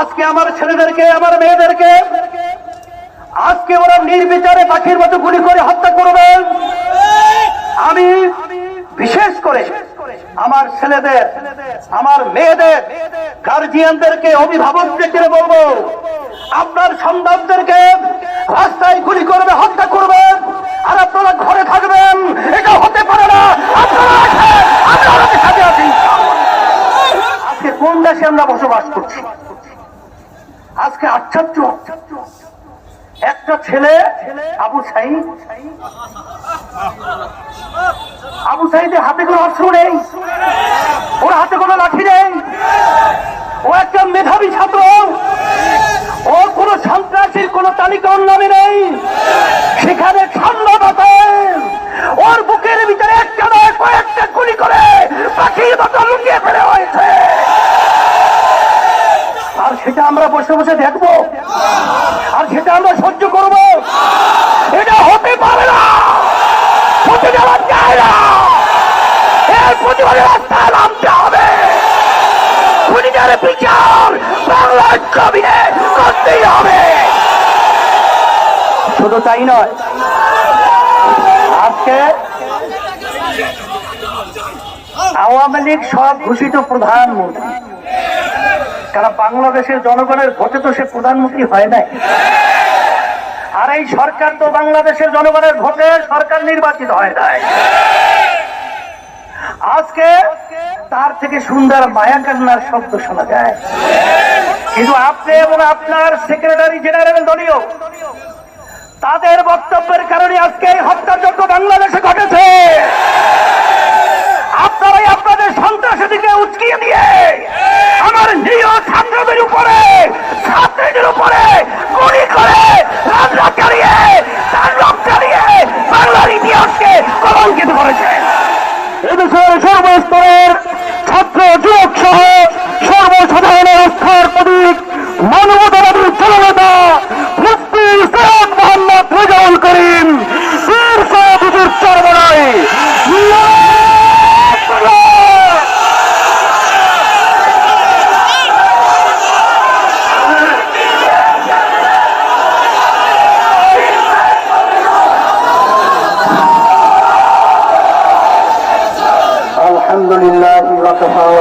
আজকে আমার ছেলেদেরকে, আমার মেয়েদেরকে, আজকে ওরা নির্বিচারে পাখির মতো গুলি করে হত্যা করবেন আমি বিশেষ করে আমার ছেলেদের, আমার মেয়েদের গার্জিয়ানদেরকে অভিভাবকদেরকে বলব, আপনার সন্তানদেরকে রাস্তায় গুলি করবে, হত্যা করবেন আর আপনারা ঘরে থাকবেন এটা হতে পারে না আপনারা আছেন, আমরা আপনাদের সাথে আছি আজকে কোন দেশে আমরা বসবাস করছি আজকে আশ্চর্য একটা ছেলে, আবু সাইদ। আবু সাইদের হাতে কোনো অস্ত্র নেই। ওর হাতে কোনো লাঠি নেই। ও একটা মেধাবী ছাত্র। ও কোনো সন্ত্রাসীর কোনো তালিকা ওর নামে নেই। সেখানে ঠান্ডা বাতাস। ওর বুকের ভিতরে একটা নয়, কয়েকটা গুলি করে পাখির মতো লুকিয়ে ফেলে হয়েছে সেটা আমরা বসে বসে দেখব। আর সেটা আমরা সহ্য করব। এটা হতে পারে না। হতে দেওয়া যায় না। হবে। শুধু তাই নয়, আজকে আওয়ামী লীগ সব ঘোষিত প্রধানমন্ত্রী। কারণ বাংলাদেশের জনগণের ভোটে তো সে প্রধানমন্ত্রী হয় নাই। আর এই সরকার তো বাংলাদেশের জনগণের ভোটে সরকার নির্বাচিত হয় নাই। আজকে তার থেকে সুন্দর মায়া কান্নার শব্দ শোনা যায়। কিন্তু আপনি এবং আপনার সেক্রেটারি জেনারেল দলীয়, তাদের বক্তব্যের কারণে আজকে এই হত্যাযজ্ঞ বাংলাদেশে ঘটেছে। আপনারাই আপনাদের সন্ত্রাসীদেরকে উচকিয়ে দিয়ে আমার নিরীহ ছাত্রদের উপরে ছাত্রীদের উপরে গুলি করে রাজরা চালিয়ে তার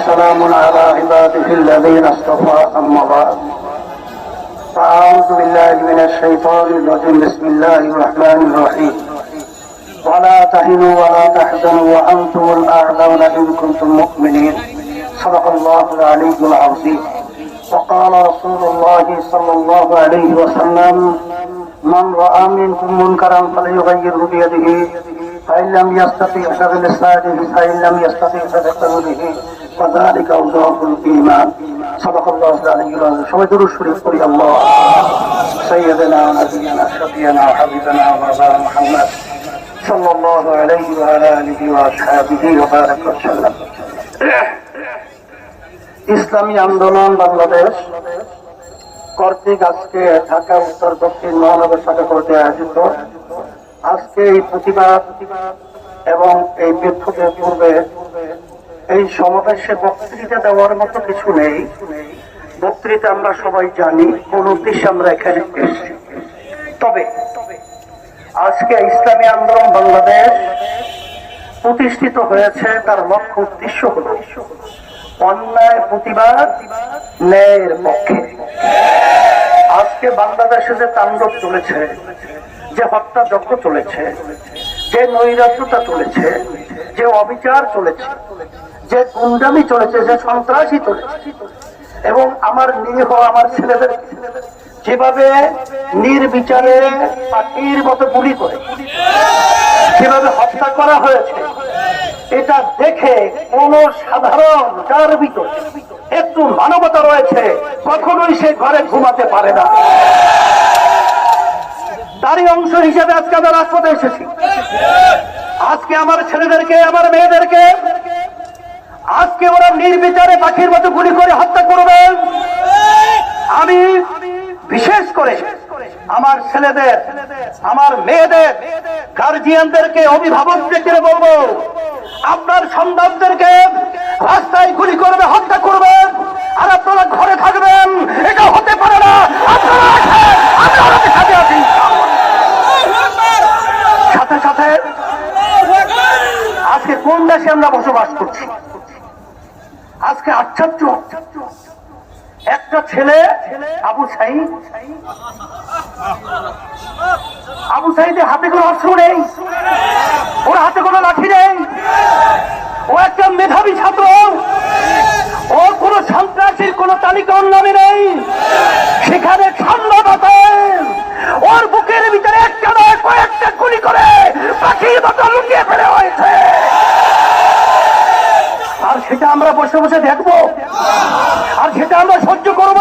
وسلام على عباده الذين اصطفى أما بعد. فأعوذ بالله من الشيطان الرجيم. بسم الله الرحمن الرحيم. ولا تهنوا ولا تحزنوا وأنتم الأعلون إن كنتم مؤمنين. صدق الله العلي العظيم. وقال رسول الله صلى الله عليه وسلم من رأى منكم منكرا فليغيره بيده. فإن لم يستطع فبلسانه. فإن لم يستطع فبقلبه وذلك أوضاع الإيمان صدق الله العلي العظيم সবাই দরুদ শরীফ পড়ি আল্লাহ سيدنا ونبينا شفينا وحبيبنا ومولانا محمد صلى الله عليه وعلى آله وأصحابه وبارك وسلم ইসলামী আন্দোলন বাংলাদেশ কর্তৃক আজকে ঢাকা উত্তর দক্ষিণ মহানগর শাখা করতে আয়োজিত আজকে এই প্রতিবাদ এবং এই বিক্ষোভের পূর্বে এই সমাবেশে বক্তৃতা দেওয়ার মতো কিছু নেই। বক্তৃতা আমরা সবাই জানি, কোন উদ্দেশ্যে আমরা এখানে এসেছি। তবে আজকে ইসলামী আন্দোলন বাংলাদেশ প্রতিষ্ঠিত হয়েছে, তার লক্ষ্য উদ্দেশ্য হল অন্যায়, প্রতিবাদ, ন্যায়ের পক্ষে। আজকে বাংলাদেশে যে তাণ্ডব চলেছে, যে হত্যাযজ্ঞ চলেছে, যে নৈরাজ্যতা চলেছে যে অবিচার চলেছে, যে গুন্ডামি চলেছে, যে সন্ত্রাসী চলেছে, এবং আমার নিরীহ, আমার ছেলেদের যেভাবে নির্বিচারে পাখির মতো গুলি করে, যেভাবে হত্যা করা হয়েছে, এটা দেখে কোন সাধারণ যার ভিতরে একটু মানবতা রয়েছে, কখনোই সে ঘরে ঘুমাতে পারে না। তারই অংশ হিসেবে আজকে আমরা রাজপথে এসেছি। আজকে আমার ছেলেদেরকে, আমার মেয়েদেরকে, আজকে ওরা নির্বিচারে পাখির মতো গুলি করে হত্যা করবেন আমি বিশেষ করে আমার ছেলেদের, আমার মেয়েদের গার্জিয়ানদেরকে অভিভাবকদেরকে বলব, আপনার সন্তানদেরকে রাস্তায় গুলি করবে, হত্যা করবেন আর আপনারা ঘরে থাকবেন এটা হতে পারে না। সাথে আছি। সাথে সাথে বসবাস করছি? আজকে আশ্চর্য। একটা ছেলে, আবু সাইদ। আবু সাইদের হাতে কোনো অস্ত্র নেই। ওর হাতে কোনো লাঠি নেই। ও একটা মেধাবী ছাত্র। ওর কোনো সন্ত্রাসীর কোনো তালিকা নামে নেই। সেখানে ঠান্ডা বাতাস। ওর বুকের ভিতরে একটা নয় কয়েকটা গুলি করে পাখির মতো লুকিয়ে ফেলে হয়েছে আর সেটা আমরা বসে বসে দেখব। আর সেটা আমরা সহ্য করব।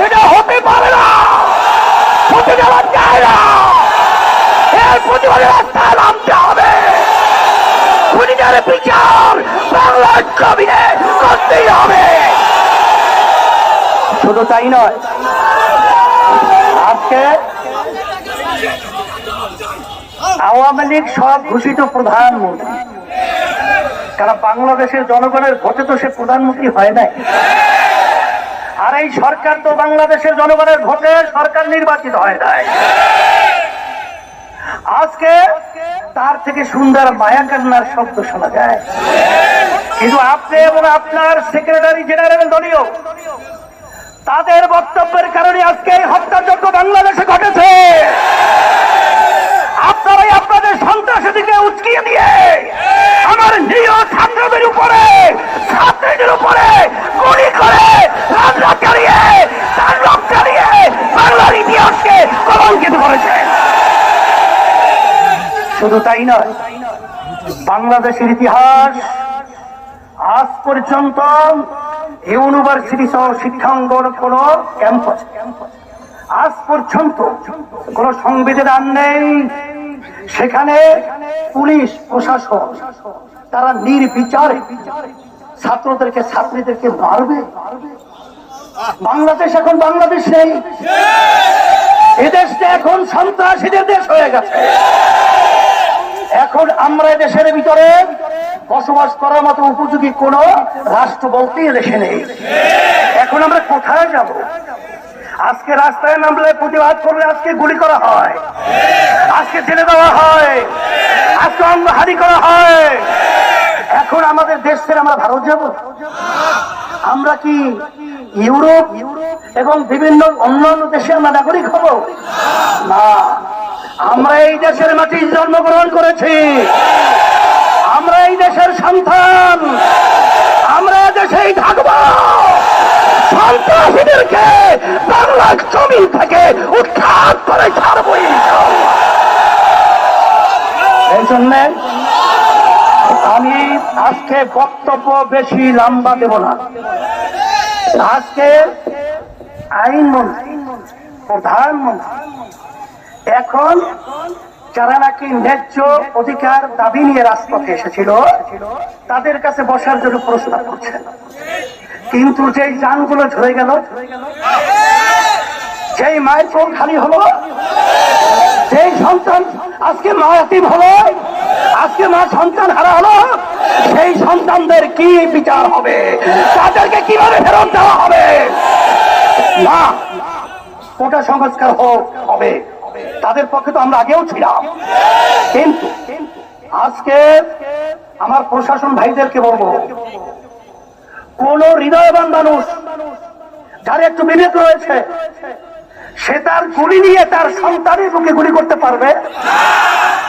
এটা হতে পারে না। হতে যাওয়া যায় না। হবে। শুধু তাই নয়, আজকে আওয়ামী লীগ সব ঘোষিত প্রধানমন্ত্রী কারণ বাংলাদেশের জনগণের ভোটে তো সে প্রধানমন্ত্রী হয় নাই। আর এই সরকার তো বাংলাদেশের জনগণের ভোটে সরকার নির্বাচিত হয় নাই। আজকে তার থেকে সুন্দর মায়া কান্নার শব্দ শোনা যায়। কিন্তু আপনি এবং আপনার সেক্রেটারি জেনারেল দলীয়, তাদের বক্তব্যের কারণে আজকে এই হত্যাযজ্ঞ বাংলাদেশে ঘটেছে আপনারাই আপনাদের সন্ত্রাসীদেরকে উচকিয়ে দিয়ে আমার নিরীহ ছাত্রদের উপরে ছাত্রীদের উপরে শুধু তাই নয়, বাংলাদেশের ইতিহাস আজ পর্যন্ত ইউনিভার্সিটি সহ শিক্ষাঙ্গন কোন ক্যাম্পাস, আজ পর্যন্ত কোন সংবিধান নেই। সেখানে পুলিশ, প্রশাসন, তারা নির্বিচারে ছাত্রদেরকে ছাত্রীদেরকে মারবে? বাংলাদেশ এখন বাংলাদেশ নেই। এদেশটা এখন সন্ত্রাসীদের দেশ হয়ে গেছে। এখন আমরা দেশের ভিতরে বসবাস করার মতো উপযোগী কোন রাষ্ট্র বলতে দেশে নেই। এখন আমরা কোথায় যাব? আজকে রাস্তায় নামলে প্রতিবাদ করলে আজকে গুলি করা হয়। আজকে ছেড়ে দেওয়া হয়। আজকে অঙ্গহারি করা হয়। আমাদের দেশ ছেড়ে আমরা ভারত যাব? আমরা কি ইউরোপ এবং বিভিন্ন অন্যান্য দেশে আমরা নাগরিক হব? না। আমরা এই দেশের মাটি জন্মগ্রহণ করেছি। আমরা এই দেশের সন্তান। আমরা দেশেই থাকব। সন্ত্রাসীদেরকে বাংলার জমি থেকে উৎখাত করে ছাড়বো ইনশাআল্লাহ। এই জন্য আমি আজকে বক্তব্য বেশি লম্বা দেব না। আজকে আইনমন্ত্রী প্রধানমন্ত্রী এখন যারা নাকি ন্যায্য অধিকার দাবি নিয়ে রাজপথে এসেছিল, তাদের কাছে বসার জন্য প্রস্তাব করছেন। কিন্তু যেই যানগুলো ঝরে গেল, যেই মায়ের চোখ খালি হলো, যেই সন্তান আজকে মা এতিম হলো আজকে মা সন্তান হারা হলো, সেই সন্তানদের কি বিচার হবে? তাদেরকে কীভাবে ফেরত দেওয়া হবে? না কোটা সংস্কার হোক, হবে। তাদের পক্ষে তো আমরা আগেও ছিলাম। কিন্তু আজকে আমার প্রশাসন ভাইদেরকে বলব, কোন হৃদয়বান মানুষ যার একটু বিবেক রয়েছে, সে তার গুলি নিয়ে তার সন্তানের বুকে গুলি করতে পারবে?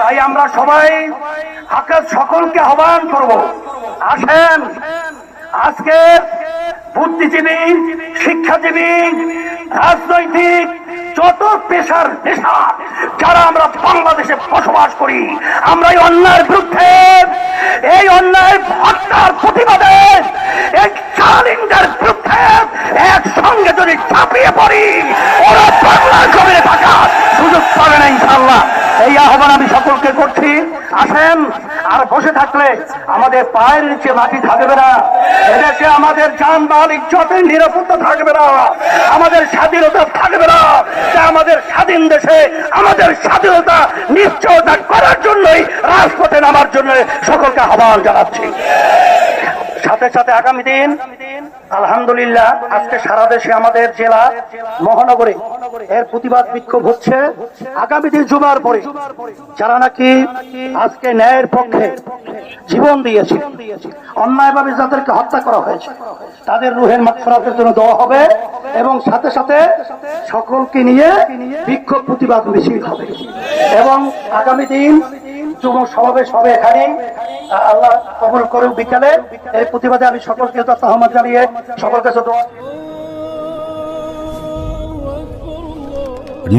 তাই আমরা সবাই আকাশ সকলকে আহ্বান করব। আসেন। আজকে বুদ্ধিজীবী, শিক্ষাজীবী, রাজনৈতিক যত পেশার পেশা যারা আমরা বাংলাদেশে বসবাস করি, আমরা এই অন্যায়ের বিরুদ্ধে, এই অন্যায় হত্যার প্রতিবাদে, এই চ্যালেঞ্জের বিরুদ্ধে একসঙ্গে যদি ছাপিয়ে পড়ি, ওরা বাংলার জমিনে থাকার সুযোগ পাবে না ইনশাল্লাহ এই আহ্বান আমি সকলকে করছি। আসেন, আর বসে থাকলে আমাদের পায়ের নিচে মাটি থাকবে না। এদেশে আমাদের যানবাহন ইজ্জতের নিরাপত্তা থাকবে না। আমাদের স্বাধীনতা থাকবে না। আমাদের স্বাধীন দেশে, আমাদের স্বাধীনতা নিশ্চয়তা করার জন্যই, রাজপথে নামার জন্য সকলকে আহ্বান জানাচ্ছি। সাথে সাথে আগামী দিন, আলহামদুলিল্লাহ, আজকে সারা দেশে আমাদের জেলা মহানগরে এর প্রতিবাদ বিক্ষোভ হচ্ছে। আগামী দিন জুমার পরে যারা নাকি আজকে ন্যায়ের পক্ষে জীবন দিয়েছে, অন্যায়ভাবে যাদেরকে হত্যা করা হয়েছে, তাদের রুহের মাত্রাতের জন্য দেওয়া হবে এবং সাথে সাথে সকলকে নিয়ে বিক্ষোভ প্রতিবাদ মিছিল হবে। এবং আগামী দিন যুব সমাবেশ হবে এখানে আল্লাহ কবুল করুক বিকালে। এই প্রতিবাদে আমি সকলকে আহ্বান জানিয়ে সকল কাছে দোয়া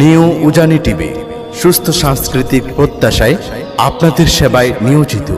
নিউ উজানি টিভি, সুস্থ সাংস্কৃতিক প্রত্যাশায় আপনাদের সেবায় নিয়োজিত।